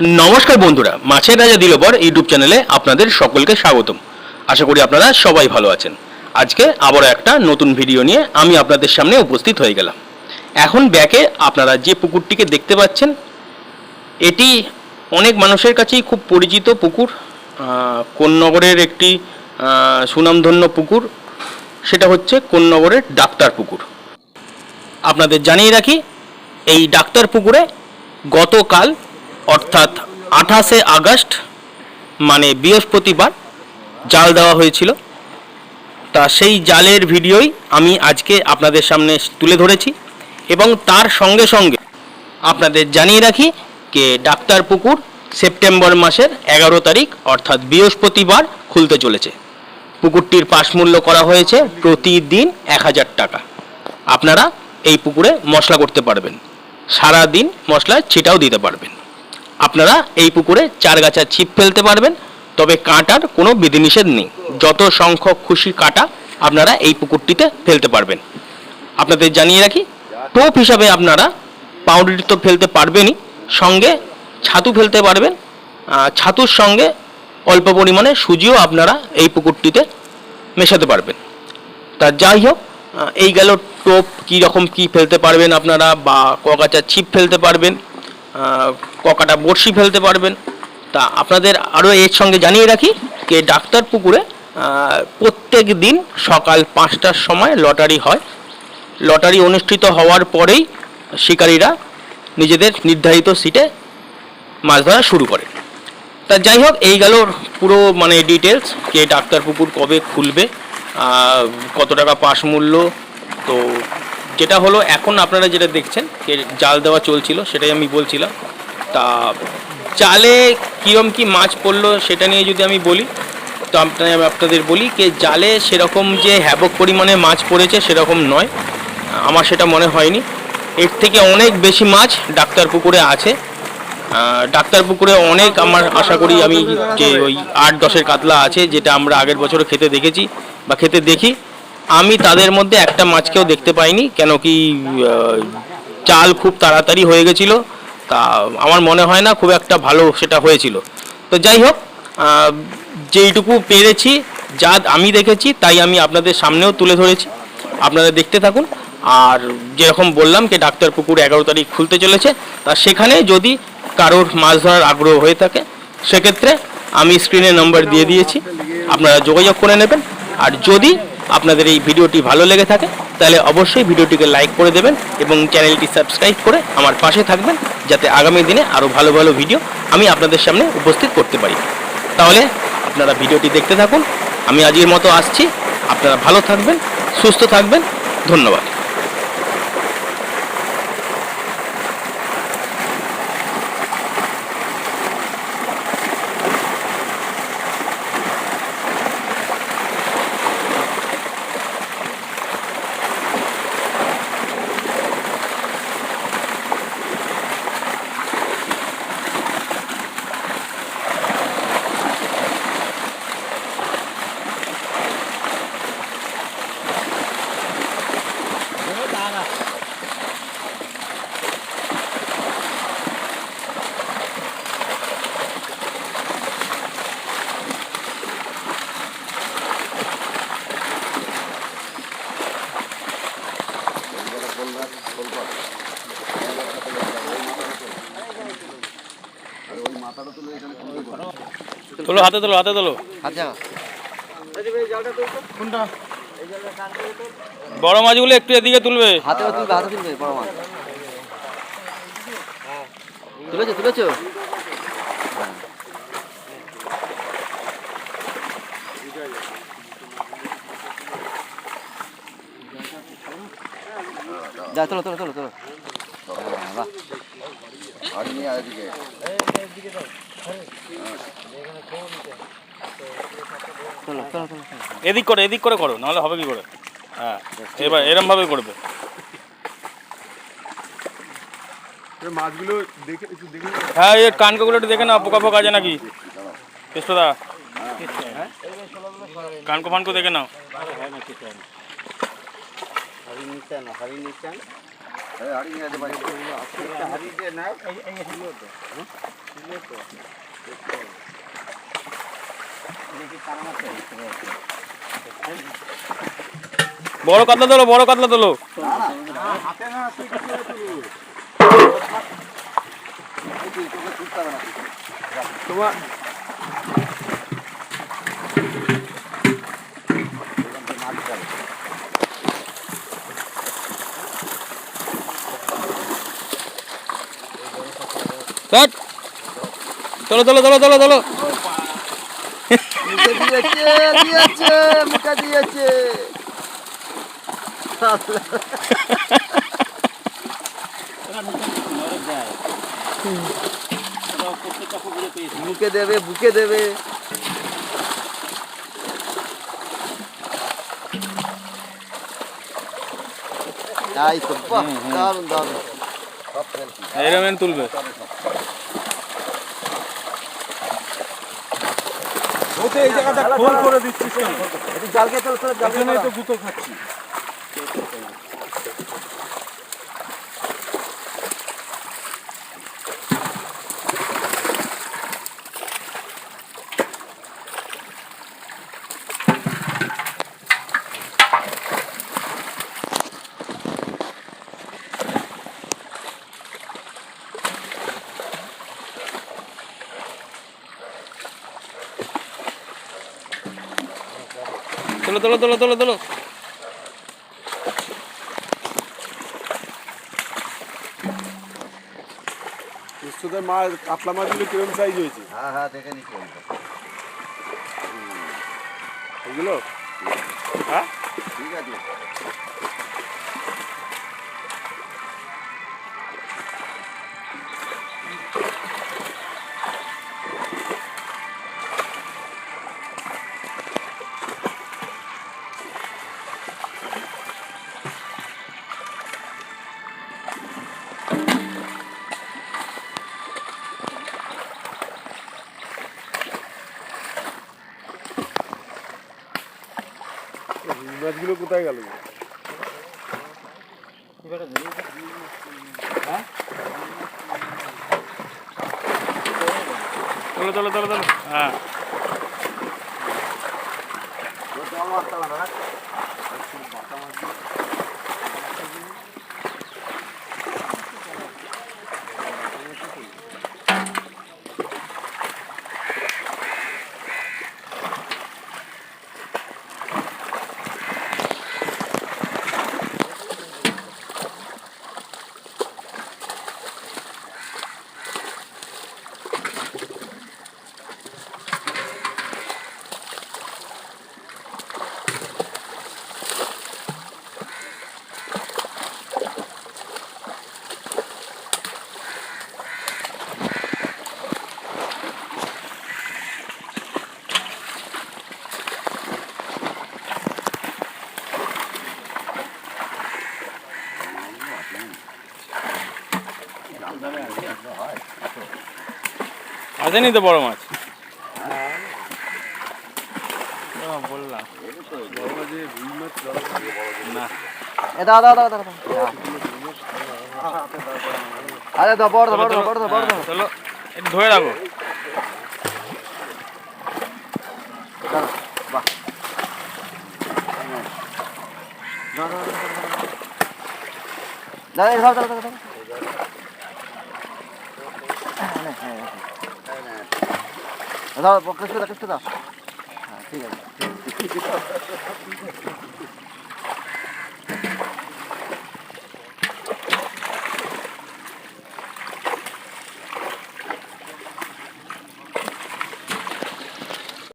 নমস্কার বন্ধুরা, মাছের রাজা দিলবর ইউটিউব চ্যানেলে আপনাদের সকলকে স্বাগতম। আশা করি আপনারা সবাই ভালো আছেন। আজকে আবারও একটা নতুন ভিডিও নিয়ে আমি আপনাদের সামনে উপস্থিত হয়ে গেলাম। এখন ব্যাকে আপনারা যে পুকুরটিকে দেখতে পাচ্ছেন, এটি অনেক মানুষের কাছেই খুব পরিচিত পুকুর। কোন্নগরের একটি সুনামধন্য পুকুর। সেটা হচ্ছে কোন্নগরের ডাক্তার পুকুর। আপনাদের জানিয়ে রাখি, এই ডাক্তার পুকুরে গতকাল অর্থাৎ আঠাশে আগস্ট মানে বৃহস্পতিবার, জাল দেওয়া হয়েছিল। তা সেই জালের ভিডিওই আমি আজকে আপনাদের সামনে তুলে ধরেছি এবং তার সঙ্গে সঙ্গে আপনাদের জানিয়ে রাখি যে ডাক্তার পুকুর সেপ্টেম্বর মাসের এগারো তারিখ, অর্থাৎ বৃহস্পতিবার, খুলতে চলেছে। পুকুরটির পাশ মূল্য করা হয়েছে প্রতিদিন এক হাজার টাকা। আপনারা এই পুকুরে মশলা করতে পারবেন। সারা দিন মশলা ছিটাও দিতে পারবেন। আপনারা এই পুকুরে চার গাছা ছিপ ফেলতে পারবেন, তবে কাঁটার কোনো বিধিনিষেধ নেই। যত সংখ্যক খুশি কাঁটা আপনারা এই পুকুরটিতে ফেলতে পারবেন। আপনাদের জানিয়ে রাখি, টোপ হিসাবে আপনারা পাউরুটি তো ফেলতে পারবেনই, সঙ্গে ছাতু ফেলতে পারবেন। ছাতুর সঙ্গে অল্প পরিমাণে সুজিও আপনারা এই পুকুরটিতে মেশাতে পারবেন। তা যাই হোক এই গেল টোপ কী রকম কী ফেলতে পারবেন আপনারা বা ককাচা ছিপ ফেলতে পারবেন। ককাটা বড়শি ফেলতে পারবেন। তা আপনাদের আরও এর সঙ্গে জানিয়ে রাখি যে ডাক্তার পুকুরে প্রত্যেক দিন সকাল পাঁচটার সময় লটারি হয়। লটারি অনুষ্ঠিত হওয়ার পরেই শিকারীরা নিজেদের নির্ধারিত সিটে মাছ ধরা শুরু করে। তা যাই হোক, এই গেল পুরো মানে ডিটেলস যে ডাক্তার পুকুর কবে খুলবে কত টাকা পাস মূল্য, তো যেটা হলো, এখন আপনারা যেটা দেখছেন জাল দেওয়া চলছিল, সেটাই আমি বলছিলাম। তা জালে কীরম কি মাছ পড়ল, সেটা নিয়ে যদি আমি বলি, তো আপনার আপনাদের বলি যে জালে সেরকম যে হ্যাবক পরিমাণে মাছ পড়েছে, সেরকম নয়। আমার সেটা মনে হয়নি। এর থেকে অনেক বেশি মাছ ডাক্তার পুকুরে আছে। ডাক্তার পুকুরে অনেক আমার আশা করি আমি যে ওই আট দশের কাতলা আছে, যেটা আমরা আগের বছরও খেতে দেখেছি বা খেতে দেখি। আমি তাদের মধ্যে একটা মাছকেও দেখতে পাইনি, কেন কি চাল খুব তাড়াতাড়ি হয়ে গেছিল। তা আমার মনে হয় না খুব একটা ভালো সেটা হয়েছিল। তো যাই হোক যেইটুকু পেরেছি, যা আমি দেখেছি, তাই আমি আপনাদের সামনেও তুলে ধরেছি। আপনারা দেখতে থাকুন। আর যেরকম বললাম যে ডাক্তার পুকুর এগারো তারিখ খুলতে চলেছে, তা সেখানে যদি কারোর মাছ ধরার আগ্রহ হয়ে থাকে, সেক্ষেত্রে আমি স্ক্রিনে নাম্বার দিয়ে দিয়েছি। আপনারা যোগাযোগ করে নেবেন। আর যদি আপনাদের এই ভিডিওটি ভালো লেগে থাকে, তাহলে অবশ্যই ভিডিওটিকে লাইক করে দেবেন এবং চ্যানেলটি সাবস্ক্রাইব করে আমার পাশে থাকবেন, যাতে আগামী দিনে আরও ভালো ভালো ভিডিও আমি আপনাদের সামনে উপস্থিত করতে পারি। তাহলে আপনারা ভিডিওটি দেখতে থাকুন, আমি আজকের মতো আসছি, আপনারা ভালো থাকবেন, সুস্থ থাকবেন, ধন্যবাদ। তোলো হাতে তোলো হাতে তোলো। আচ্ছা। বড় মাছগুলো একটু এদিকে তুলবে। হাতে তুলবে হাতে তুলবে বড় মাছ। তুলেছো তুলেছো? যা তোলো তোলো তোলো তোলো। হ্যাঁ, বাহ। তোলো তোলো তোলো তোলো। এদিক করে এদিক করে করো নাহলে হবে কি করে হ্যাঁ এবার এরম ভাবে করবে মাছগুলো দেখে একটু দেখে হ্যাঁ এই কানকগুলো একটু দেখে না পোকা ফোকা আছে নাকি কেষ্টদা কানকো ফানকো দেখে নাও হাড়ি নিয়ে যেতে পারি বড় কাতলা তোলো বড় কাতলা তোলো। তোমার কাট চলো চলো চলো চলো চলো। মুখে দেবে বুকে দেবে। তাই তো দারুণ দারুণ। এরকম তুলবে। ওতে এই জায়গাটা খোল করে দিচ্ছিস কেন? জালকে তো গুতো খাচ্ছি। চলো চলো চলো তোদের মা কাতলা মাছগুলো কিরম সাইজ হয়েছে? হ্যাঁ হ্যাঁ দেখে নিচ্ছি এগুলো হ্যাঁ? ঠিক আছে। মাছগুলো কোথায় গেল? চলো চলো চলো চলো। হ্যাঁ। আসেনি তো বড় মাছ? বললাম না দাও দাও দাও দাও দাও। আরে দাও বড় দাও বড় দাও বড় দাও বড় দাও। চলো একটু ধরে রাখো। দাও, বাহ দাও। দাও দাও দাও দাও দাও। দাও কেসকে দাও কেসকে দাও হ্যাঁ ঠিক আছে